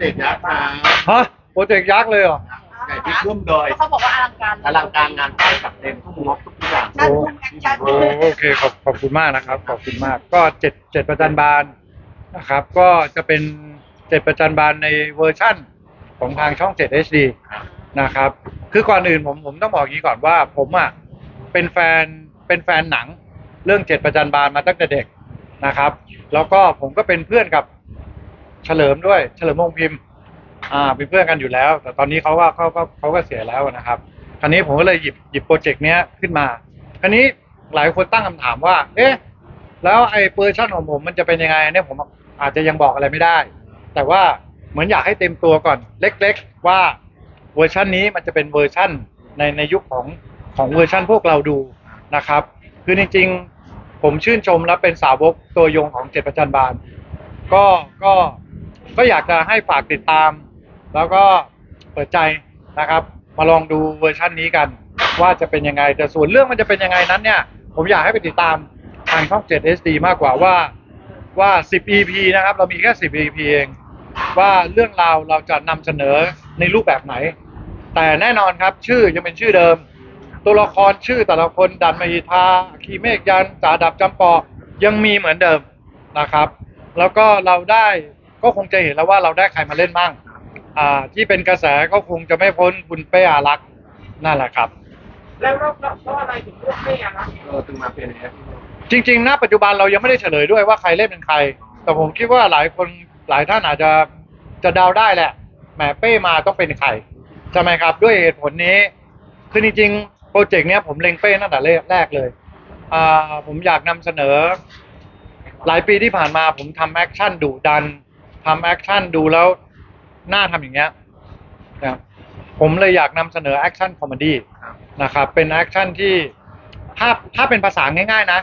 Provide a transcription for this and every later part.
เจกต์ยักษ์ครับฮะโปรเจกต์ยักษ์เลยเหรอ ไก่พริกร่วมโดยเขาบอกว่าอลังการอลังการงานสร้างกับเต็มทุกงบทุกอย่างโอ้โอ้โอเคขอบขอบคุณมากนะครับ ขอบคุณมาก ก็เจ็ดเจ็ดประจันบานนะครับ ก็จะเป็นเจ็ดประจันบานในเวอร์ชั่นของทางช่อง 7 HD นะครับ คือก่อนอื่นผมผมต้องบอกอย่างนี้ก่อนว่า ผมอะเป็นแฟนเป็นแฟนหนัง เรื่องเจ็ดประจันบานมาตั้งแต่เด็กนะครับ แล้วก็ผมก็เป็นเพื่อนกับ เฉลิมด้วย เฉลิมวงศ์พิมพ์ อ่าเป็นเพื่อนกันอยู่แล้ว แต่ตอนนี้เขาว่าเขาก็เขาก็เสียแล้วนะครับคราวนี้ผมก็เลยหยิบหยิบโปรเจกต์เนี้ยขึ้นมาคราวนี้หลายคนตั้งคำถามว่า เอ๊ะแล้วไอ้เวอร์ชันของผมมันจะเป็นยังไงเนี่ยผมอาจจะยังบอกอะไรไม่ได้ แต่ว่าเหมือนอยากให้เต็มตัวก่อน เล็ก ๆ ว่าเวอร์ชันนี้มันจะเป็นเวอร์ชันในในยุคของของเวอร์ชันพวกเราดูนะครับ คือจริงๆ ผมชื่นชมและเป็นสาวกตัวยงของเจ็ดประจันบานก็ก็ ก็อยากจะให้ฝากติดตาม แล้วก็เปิดใจนะครับ มาลองดูเวอร์ชันนี้กัน ว่าจะเป็นยังไงแต่ส่วนเรื่องมันจะเป็นยังไงนั้นเนี่ย ผมอยากให้ไปติดตามทางช่อง7 SD มากกว่าว่าว่า 10 EP นะครับ เรามีแค่ 10 EP เอง ว่าเรื่องราวเราจะนำเสนอในรูปแบบไหน แต่แน่นอนครับชื่อยังเป็นชื่อเดิม ตัวละครชื่อแต่ละคนดันมหิทาคีเมฆยันจ่าดับจำปอยังมีเหมือนเดิมนะครับ แล้วก็เราได้ ก็คงจะเห็นแล้วว่าเราได้ใครมาเล่นบ้างอ่าที่เป็นกระแสก็คงจะไม่พ้นคุณเป้อารักษ์นั่นแหละครับ แล้วเราเพราะอะไรถึงเลือกไม่อะครับเออถึงมาเป็นเอฟจริงๆ ณ ปัจจุบันเรายังไม่ได้เฉลยด้วยว่าใครเล่นเป็นใคร แต่ผมคิดว่าหลายคนหลายท่านอาจจะจะเดาได้แหละ แหมเป้มาต้องเป็นใครใช่ไหมครับ ด้วยเหตุผลนี้ คือจริงๆ โปรเจกต์เนี้ยผมเล็งเป้ตั้งแต่แรกเลยอ่าผมอยากนำเสนอ หลายปีที่ผ่านมาผมทำแอคชั่นดุดัน ทำแอคชั่นดูแล้วน่าทำอย่างเงี้ยนะครับผมเลยอยากนำเสนอแอคชั่นคอมเมดี้ครับนะครับ เป็นแอคชั่นที่ถ้าถ้าเป็นภาษาง่าย ๆ นะ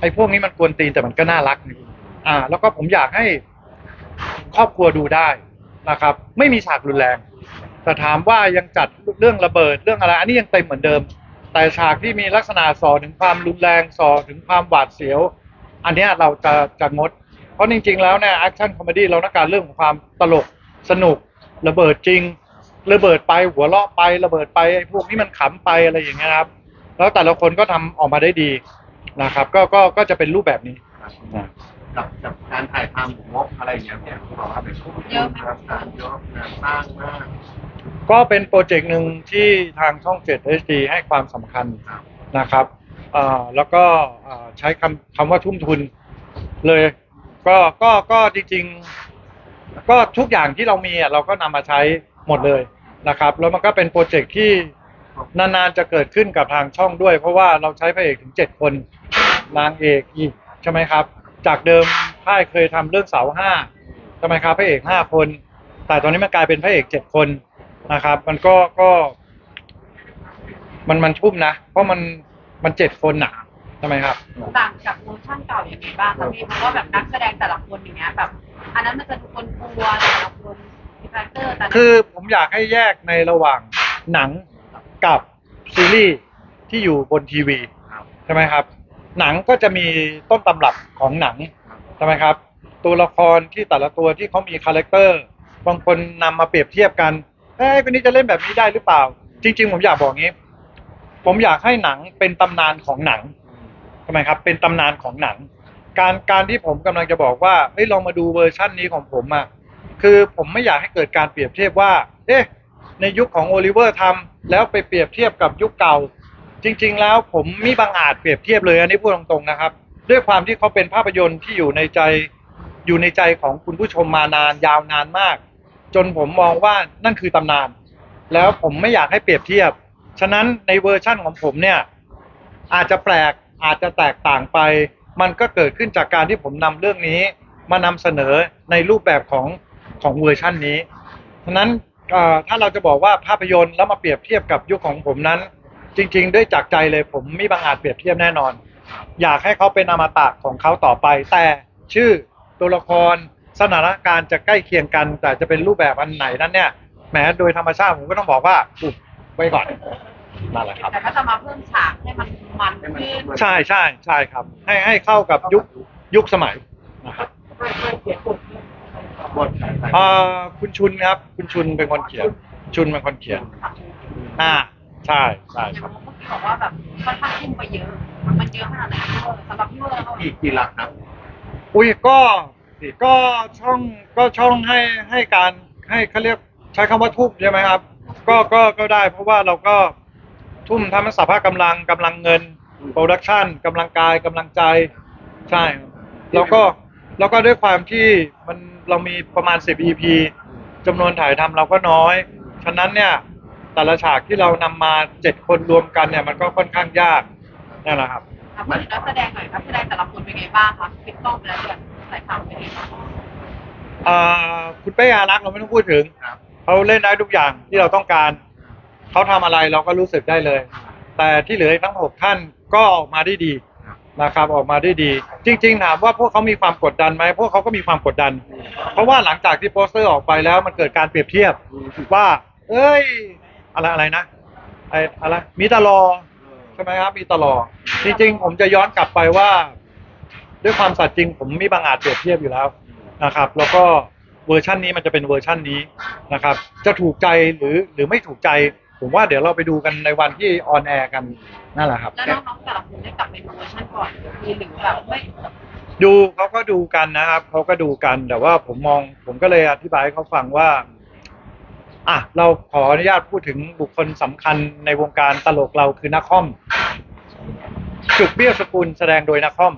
ไอ้พวกนี้มันกวนตีนแต่มันก็น่ารักนี่อ่า แล้วก็ผมอยากให้ครอบครัวดูได้นะครับ ไม่มีฉากรุนแรงแต่ถามว่ายังจัดเรื่องระเบิดเรื่องอะไร อันนี้ยังเต็มเหมือนเดิม แต่ฉากที่มีลักษณะส่อถึงความรุนแรงส่อถึงความหวาดเสียว อันเนี้ยเราจะจะงด เพราะจริง ๆ แล้วเนี่ยแอคชั่นคอมเมดี้เราต้องการเรื่องของความตลกสนุก ระเบิดจริง ระเบิดไปหัวเราะไประเบิดไปไอ้พวกนี้มันขำไปอะไรอย่างเงี้ยครับ แล้วแต่ละคนก็ทำออกมาได้ดีนะครับ ก็ก็ก็จะเป็นรูปแบบนี้นะกับกับการถ่ายทำงบอะไรอย่างเงี้ยเนี่ยเขาบอกว่าเป็นช่วงงานสร้างเยอะงานสร้างมากก็เป็นโปรเจกต์หนึ่งที่ทางช่อง 7 HD ให้ความสำคัญครับนะครับเอ่อแล้วก็เอ่อใช้คำคำว่าทุ่มทุนเลย ก็ก็ก็จริงๆ ก็ทุกอย่างที่เรามีอะเราก็นำมาใช้หมดเลยนะครับ แล้วมันก็เป็นโปรเจกต์ที่นานๆจะเกิดขึ้นกับทางช่องด้วย เพราะว่าเราใช้พระเอกถึงเจ็ดคนนางเอกอีกใช่ไหมครับ จากเดิมค่ายเคยทำเรื่องเสาห้าใช่ไหมครับพระเอกห้าคน แต่ตอนนี้มันกลายเป็นพระเอกเจ็ดคนนะครับ มันก็ก็ มันมันชุ่มนะ เพราะมันมันเจ็ดคนหนา ใช่ไหมครับ ต่างจากเวอร์ชันเก่าอย่างไรบ้างคะพี่เพราะว่าแบบนักแสดงแต่ละคนอย่างเงี้ยแบบอันนั้นมันจะดูคนกลัวแต่ละคนมีคาแรคเตอร์แต่ละคือผมอยากให้แยกในระหว่างหนังกับซีรีส์ที่อยู่บนทีวีครับใช่ไหมครับ หนังก็จะมีต้นตำรับของหนังใช่ไหมครับ ตัวละครที่แต่ละตัวที่เขามีคาแรคเตอร์บางคนนำมาเปรียบเทียบกันเอ้ยคนนี้จะเล่นแบบนี้ได้หรือเปล่า จริง ๆ ผมอยากบอกงี้ ผมอยากให้หนังเป็นตำนานของหนัง ทำไมครับ เป็นตำนานของหนัง การการที่ผมกำลังจะบอกว่าเฮ้ยลองมาดูเวอร์ชั่นนี้ของผมอะคือผมไม่อยากให้เกิดการเปรียบเทียบว่า เอ๊ะ ในยุคของโอลิเวอร์ทำแล้วไปเปรียบเทียบกับยุคเก่า จริง ๆ แล้วผมมีบางอาจเปรียบเทียบเลยอันนี้พูดตรงๆนะครับ ด้วยความที่เขาเป็นภาพยนตร์ที่อยู่ในใจอยู่ในใจของคุณผู้ชมมานานยาวนานมาก จนผมมองว่านั่นคือตำนาน แล้วผมไม่อยากให้เปรียบเทียบ ฉะนั้นในเวอร์ชั่นของผมเนี่ยอาจจะแปลก อาจจะแตกต่างไป มันก็เกิดขึ้นจากการที่ผมนำเรื่องนี้ มานำเสนอในรูปแบบของของเวอร์ชั่นนี้ฉะนั้นเอ่อถ้าเราจะบอกว่าภาพยนตร์แล้วมาเปรียบเทียบกับยุคของผมนั้น จริง ๆ ด้วยจากใจเลยผมไม่บางอาจเปรียบเทียบแน่นอน อยากให้เขาเป็นอมตะของเขาต่อไป แต่ชื่อตัวละครสถานการณ์จะใกล้เคียงกัน แต่จะเป็นรูปแบบอันไหนนั้นเนี่ยแหมโดยธรรมชาติผมก็ต้องบอกว่าอุบไว้ก่อน นั่นแหละครับ แต่ก็จะมาเพิ่มฉากให้มันมันขึ้นใช่ใช่ใช่ครับ ให้ให้เข้ากับยุคยุคสมัยนะครับไม่ไม่เขียนบทบทใครเอ่อคุณชุนครับ คุณชุนเป็นคนเขียน ชุนเป็นคนเขียนอ่าใช่ใช่อย่างครับเมื่อกี้บอกว่าแบบค่อนข้างทุ่มไปเยอะ มันเยอะขนาดไหนพี่เวอร์สำหรับพี่เวอร์แล้วก็กี่กี่หลักครับ อุ้ยก็ก็ช่องก็ช่องให้ให้การให้เขาเรียกใช้คำว่าทุ่มใช่ไหมครับ ก็ก็ก็ได้เพราะว่าเราก็ ทุ่มทั้งสภาพกำลังกำลังเงินโปรดักชันกำลังกายกำลังใจใช่ครับแล้วก็แล้วก็ด้วยความที่มันเรามีประมาณ 10 EP จำนวนถ่ายทำเราก็น้อย ฉะนั้นเนี่ยแต่ละฉากที่เรานำมาเจ็ดคนรวมกันเนี่ยมันก็ค่อนข้างยากนั่นแหละครับ อะพูดถึงนักแสดงหน่อยนักแสดงแต่ละคนเป็นไงบ้างคะปิดกล้องไปแล้วเนี่ยสายข่าวเป็นไงบ้างอ่าคุณเป้อารักษ์เราไม่ต้องพูดถึง ครับ เขาเล่นได้ทุกอย่างที่เราต้องการ เขาทำอะไรเราก็รู้สึกได้เลย แต่ที่เหลืออีกทั้งหกท่านก็ออกมาได้ดีนะครับออกมาได้ดี จริง ๆ ถามว่าพวกเขามีความกดดันไหมพวกเขาก็มีความกดดัน เพราะว่าหลังจากที่โปสเตอร์ออกไปแล้วมันเกิดการเปรียบเทียบว่า เอ้ย อะไรอะไรนะไออะไรมีตลอใช่ไหมครับ มีตลอจริงๆ ผมจะย้อนกลับไปว่า ด้วยความสัตย์จริง ผมมีบางอาจเปรียบเทียบอยู่แล้วนะครับ แล้วก็เวอร์ชันนี้มันจะเป็นเวอร์ชันนี้นะครับ จะถูกใจหรือหรือไม่ถูกใจ ผมว่าเดี๋ยวเราไปดูกันในวันที่ออนแอร์กันนั่นแหละครับแล้วน้องๆแต่ละคนได้กลับไปดูเวอร์ชันก่อนมีหรือแบบไม่ดูเขาก็ดูกันนะครับเขาก็ดูกันแต่ว่าผมมองผมก็เลยอธิบายให้เขาฟังว่าอะเราขออนุญาตพูดถึงบุคคลสำคัญในวงการตลกเราคือนักคอม จุกเบี้ยวสกุลแสดงโดยนักคอม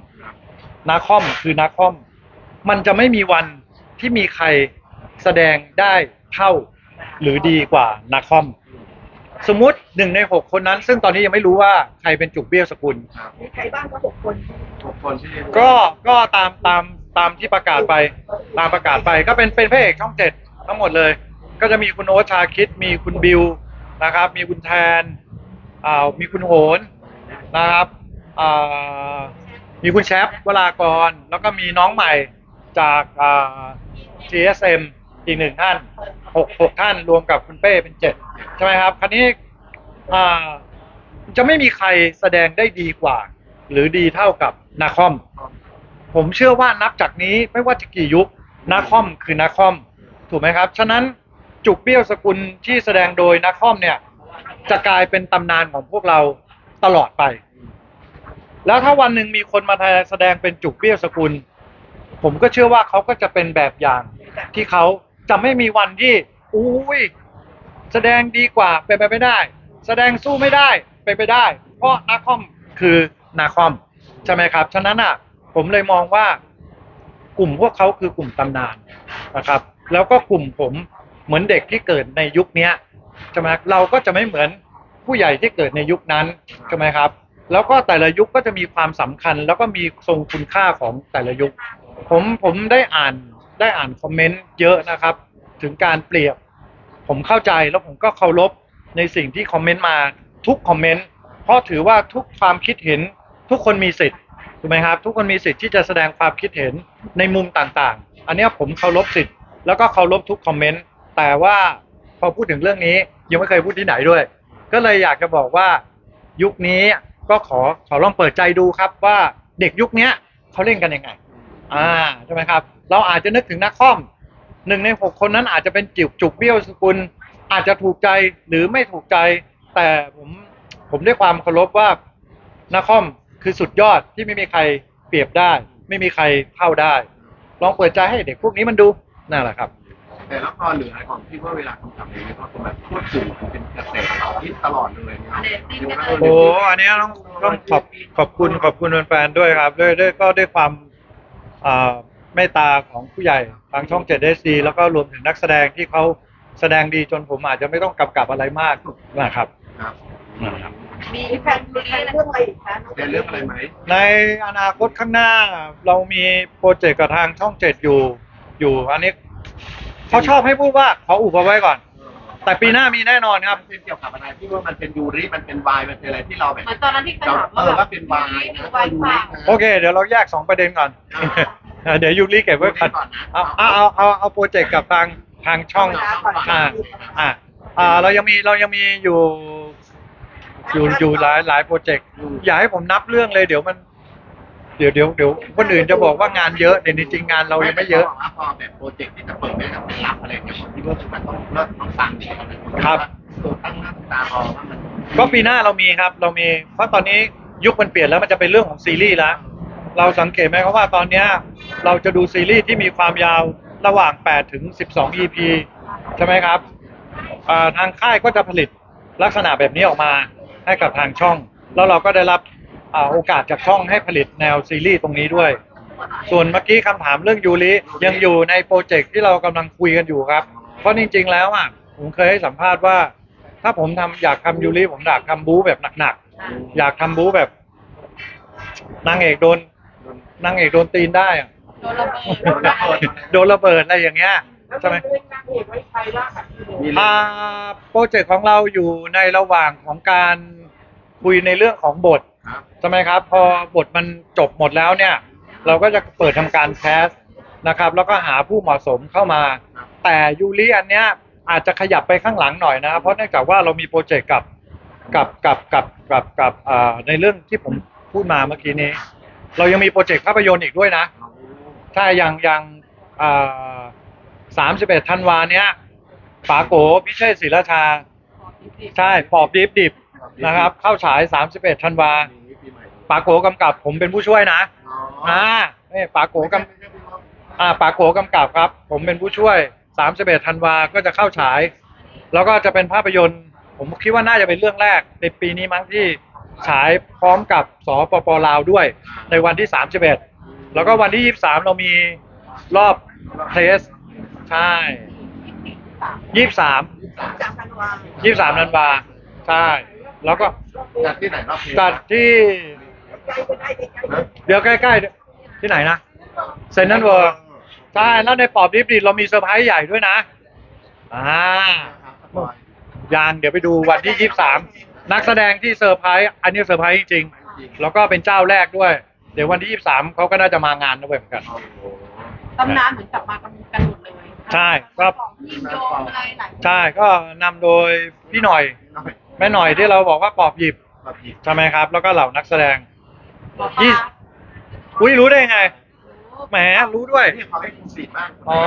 นักคอมคือนักคอม มันจะไม่มีวันที่มีใครแสดงได้เท่าหรือดีกว่านักคอม สมมุติหนึ่งในหกคนนั้น ซึ่งตอนนี้ยังไม่รู้ว่าใครเป็นจุกเบี้ยวสกุลครับมีใครบ้างก็หกคนทุกคนที่ก็ก็ตามตามตามที่ประกาศไปตามประกาศไปก็เป็นเป็นพระเอกช่องเจ็ดทั้งหมดเลย ก็จะมีคุณโอ๊ตชาคิดมีคุณบิวนะครับ มีคุณแทนอ่ามีคุณโหนนะครับอ่ามีคุณแชปวรากร แล้วก็มีน้องใหม่จากอ่า GSM อีกหนึ่งท่าน หกหกท่านรวมกับคุณเป้เป็นเจ็ดใช่ไหมครับ คราวนี้จะไม่มีใครแสดงได้ดีกว่า หรือดีเท่ากับนาคอม ผมเชื่อว่านับจากนี้ไม่ว่าจะกี่ยุคนาคอมคือนาคอม ถูกไหมครับ ฉะนั้นจุกเบี้ยวสกุลที่แสดงโดยนาคอมเนี่ย จะกลายเป็นตำนานของพวกเราตลอดไป แล้วถ้าวันหนึ่งมีคนมาแสดงเป็นจุกเบี้ยวสกุล ผมก็เชื่อว่าเขาก็จะเป็นแบบอย่างที่เขา จะไม่มีวันที่อุ้ยแสดงดีกว่าเป็นไปไม่ได้ แสดงสู้ไม่ได้เป็นไปได้ เพราะนาคอมคือนาคอมใช่ไหมครับฉะนั้นอะ ผมเลยมองว่ากลุ่มพวกเขาคือกลุ่มตำนานนะครับ แล้วก็กลุ่มผมเหมือนเด็กที่เกิดในยุคเนี้ยใช่ไหมเราก็จะไม่เหมือนผู้ใหญ่ที่เกิดในยุคนั้นใช่ไหมครับ แล้วก็แต่ละยุคก็จะมีความสำคัญ แล้วก็มีทรงคุณค่าของแต่ละยุค ผมผมได้อ่าน ได้อ่านคอมเมนต์เยอะนะครับ ถึงการเปรียบ ผมเข้าใจแล้วผมก็เคารพในสิ่งที่คอมเมนต์มาทุกคอมเมนต์เพราะถือว่าทุกความคิดเห็นทุกคนมีสิทธิ์ถูกไหมครับ ทุกคนมีสิทธิ์ที่จะแสดงความคิดเห็นในมุมต่างๆ อันนี้ผมเคารพสิทธิ์ แล้วก็เคารพทุกคอมเมนต์แต่ว่าพอพูดถึงเรื่องนี้ยังไม่เคยพูดที่ไหนด้วย ก็เลยอยากจะบอกว่ายุคนี้ก็ขอขอลองเปิดใจดูครับว่าเด็กยุคนี้เขาเล่นกันยังไง อ่าใช่ไหมครับ เราอาจจะนึกถึงนักคอมหนึ่งในหกคนนั้นอาจจะเป็นจิ๋วจุกเบี้ยวสกุล อาจจะถูกใจหรือไม่ถูกใจ แต่ผมผมด้วยความเคารพว่านักคอมคือสุดยอดที่ไม่มีใครเปรียบได้ ไม่มีใครเท่าได้ ลองเปิดใจให้เด็กพวกนี้มันดูนั่นแหละครับแต่ละครหรืออะไรของที่ว่าเวลากำกับเองก็คือแบบพูดถึงเป็นกระแสที่ตลอดเลยเนี่ยโอ้อันเนี้ยต้องต้องขอบขอบคุณขอบคุณแฟนๆด้วยครับ ด้วยด้วยก็ด้วยความอ่า เมตตาของผู้ใหญ่ทางช่องเจ็ดเอซีแล้วก็รวมถึงนักแสดงที่เขาแสดงดีจนผมอาจจะไม่ต้องกำกับอะไรมากนะครับครับนะครับ มีมีแผนมีแผนเรื่องอะไรอีกคะเป็นเรื่องอะไรไหมในอนาคตข้างหน้าเรามีโปรเจกต์กับทางช่องเจ็ดอยู่อยู่ อันนี้เขาชอบให้พูดว่าขออุบเอาไว้ก่อน แต่ปีหน้ามีแน่นอนครับ มันเป็นเกี่ยวกับอะไรที่ว่ามันเป็นยูริมันเป็นวายมันเป็นอะไรที่เราแบบเหมือนตอนนั้นที่เคยเราถามเอว่าอแบบว่าเป็นวายนะวายเปล่าโอเค เดี๋ยวเราแยกสองประเด็นก่อนอ่าเดี๋ยวยูริเก็บไว้ก่อนก่อนนะ เอาเอาเอาเอาเอาโปรเจกต์กับทางทางช่องอ่าอ่าอ่าเรายังมีเรายังมีอยู่ อยู่อยู่หลายหลายโปรเจกต์อย่าให้ผมนับเรื่องเลย เดี๋ยวมัน เดี๋ยวเดี๋ยวเดี๋ยวคนอื่นจะบอกว่างานเยอะแต่จริงๆงานเรายังไม่เยอะว่าพอแบบโปรเจกต์ที่จะเปิดไม่ได้เป็นรับอะไรเนี่ยผมคิดว่ามันต้องเลิกต้องฟังดีกันเลยครับ ตัวตั้งหน้าตารอว่ามันก็ปีหน้าเรามีครับ เรามีเพราะตอนนี้ยุคมันเปลี่ยนแล้วมันจะเป็นเรื่องของซีรีส์แล้วเราสังเกตไหมครับว่าตอนเนี้ยเราจะดูซีรีส์ที่มีความยาวระหว่าง 8 ถึง 12 EP ใช่ไหมครับอ่าทางค่ายก็จะผลิตลักษณะแบบนี้ออกมาให้กับทางช่อง แล้วเราก็ได้รับอ่า โอกาสจากช่องให้ผลิตแนวซีรีส์ตรงนี้ด้วย ส่วนเมื่อกี้คำถามเรื่องยูริยังอยู่ในโปรเจกต์ที่เรากำลังคุยกันอยู่ครับ เพราะจริง ๆ แล้วอะผมเคยให้สัมภาษณ์ว่า ถ้าผมทำอยากทำยูริผมอยากทำบู๊แบบหนักๆอยากทำบู๊แบบนางเอกโดนนางเอกโดนตีนได้อะโดนระเบิดโดนระเบิดโดนระเบิดอะไรอย่างเงี้ยใช่ไหมมีอ่าโปรเจกต์ของเราอยู่ในระหว่างของการคุยในเรื่องของบทครับ ใช่ไหมครับ พอบทมันจบหมดแล้วเนี่ย เราก็จะเปิดทำการแคสนะครับ แล้วก็หาผู้เหมาะสมเข้ามา แต่ยูริอันเนี้ยอาจจะขยับไปข้างหลังหน่อยนะครับเพราะเนื่องจากว่าเรามีโปรเจกต์กับกับกับกับกับกับอ่าในเรื่องที่ผมพูดมาเมื่อกี้นี้ เรายังมีโปรเจกต์ภาพยนตร์อีกด้วยนะ ถ้าอย่างอย่างสามสิบเอ็ดธันวาเนี้ยป๋าโกพิเชษศิลาชา ใช่ปอบดิบดิบ นะครับ เข้าฉายสามสิบเอ็ดธันวาป๋าโกกำกับผมเป็นผู้ช่วยนะอ่านี่ป๋าโกกำอ่าป๋าโกกำกับครับ ผมเป็นผู้ช่วยสามสิบเอ็ดธันวาก็จะเข้าฉาย แล้วก็จะเป็นภาพยนตร์ ผมคิดว่าน่าจะเป็นเรื่องแรก ในปีนี้มั้งที่ฉายพร้อมกับสปปลาวด้วย ในวันที่สามสิบเอ็ดแล้วก็วันที่ยี่สามเรามีรอบเทสใช่ยี่สามจากธันวายี่สามนันวา ใช่ แล้วก็จัดที่ไหนรอบนี้จัดที่ใกล้จะได้ใกล้ๆนะเดี๋ยวใกล้ๆ ที่ไหนนะเซนนันเวิร์ใช่แล้วในปอบดิบดิเรามีเซอร์ไพรส์ใหญ่ด้วยนะ อ่ายางเดี๋ยวไปดูวันที่ยี่สามนักแสดงที่เซอร์ไพรส์อันนี้เซอร์ไพรส์จริงๆแล้วก็เป็นเจ้าแรกด้วย เดี๋ยววันที่ยี่สามเขาก็น่าจะมางานด้วยเหมือนกันตำนานเหมือนกลับมากันกันหมดเลย ใช่ครับของยิงโยงอะไรหลายคนใช่ก็นำโดยพี่หน่อย แม่หน่อยที่เราบอกว่าปอบหยิบแบบผิดใช่ไหมครับ แล้วก็เหล่านักแสดงบอกยี่ว่าอุ้ยรู้ได้ไงแหมรู้ด้วย นี่เขาให้คุณสีมากอ๋อ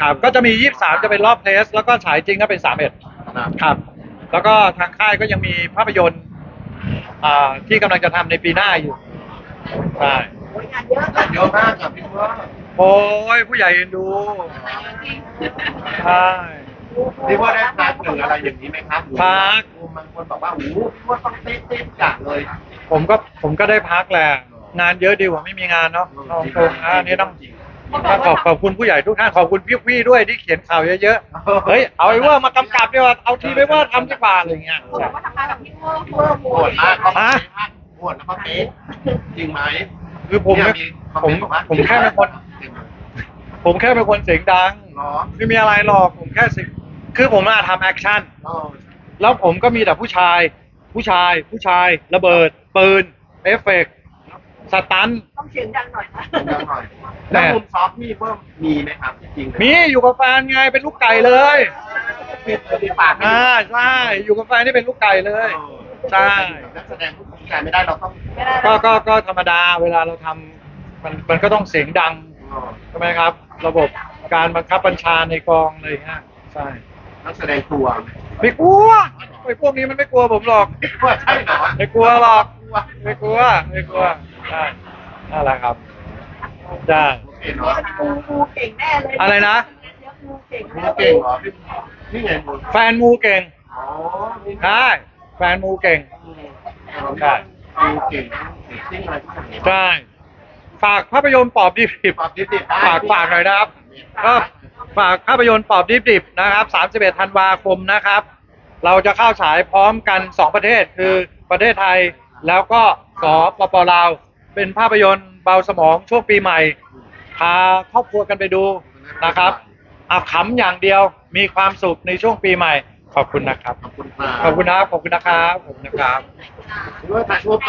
ครับก็จะมียี่สามจะเป็นรอบเพลสแล้วก็ฉายจริงก็เป็นสามเอ็ดครับครับ แล้วก็ทางค่ายก็ยังมีภาพยนตร์อ่าที่กำลังจะทำในปีหน้าอยู่ใช่โอ้ยงานเยอะเยอะมากกับพี่ว่าโอ้ยผู้ใหญ่เอ็นดูจริง ใช่ พี่ว่าได้พักหรืออะไรอย่างนี้ไหมครับพัก บางคนบอกว่าโอ้โหพี่ว่าต้องเต้นเต้นจัดเลย ผมก็ผมก็ได้พักแหละงานเยอะดีกว่าไม่มีงานเนาะเอาตรงนะอันนี้ต้องต้องขอบขอบคุณผู้ใหญ่ทุกท่านขอบคุณพี่พี่ๆด้วยที่เขียนข่าวเยอะๆเฮ้ยเอาไอ้เว่าร์มากำกับดีกว่าเอาทีไปว่าทำดีกว่าอะไรเงี้ยเขาบอกว่าทำงานกับพี่เวอร์เวอร์โหโวยดมากเขาฮะโหดแล้วก็เป๊ะจริงไหมคือผมเนี่ยผมผมแค่เป็นคน ผมแค่เป็นคนเสียงดัง เนาะ ไม่มีอะไรหรอกผมแค่สิ คือผมมาทำแอคชั่นเออแล้วผมก็มีแต่ผู้ชาย ผู้ชาย ผู้ชาย ระเบิด ปืน เอฟเฟกต์สตันท์ ต้องเสียงดังหน่อยนะดังหน่อยแล้วมุมซอฟต์นี่เพิ่มมีไหมครับจริงมีอยู่กับแฟนไงเป็นลูกไก่เลยมีปากอ่าใช่ อยู่กับแฟนที่เป็นลูกไก่เลย ใช่ นักแสดงทุกคนการไม่ได้เราต้องไม่ได้ก็ก็ก็ธรรมดาเวลาเราทำมันมันก็ต้องเสียงดัง ใช่ไหมครับ ระบบการบังคับบัญชาในกองอะไรอย่างเงี้ยใช่ นักแสดงตัวไม่กลัวไอ้พวกนี้มันไม่กลัวผมหรอก ว่าใช่เหรอไม่กลัวหรอก ไม่กลัว ไม่กลัวใช่นั่นแหละครับใช่โอเคเนาะมูมูเก่งแน่เลยอะไรนะเยอะมูเก่งมูแน่เก่งเหรอพี่นี่ไงมูแฟนมูเก่งอ๋อนี่ใช่แฟนมูเก่งใช่มูเก่งจริงอะไรที่ไหนใช่ฝากภาพยนตร์ปอบดิบดิบปรับดิบดิบฝากฝากหน่อยนะครับก็ ฝากภาพยนตร์ปอบดิบดิบนะครับ 31 ธันวาคมนะครับ เราจะเข้าฉายพร้อมกัน 2 ประเทศคือประเทศไทยแล้วก็สปปลาว เป็นภาพยนตร์เบาสมองช่วงปีใหม่พาครอบครัวกันไปดูนะครับอาขำอย่างเดียวมีความสุขในช่วงปีใหม่ ขอบคุณนะครับ ขอบคุณครับขอบคุณนะครับขอบคุณนะครับขอบคุณนะครับด้วยถ่ายรูป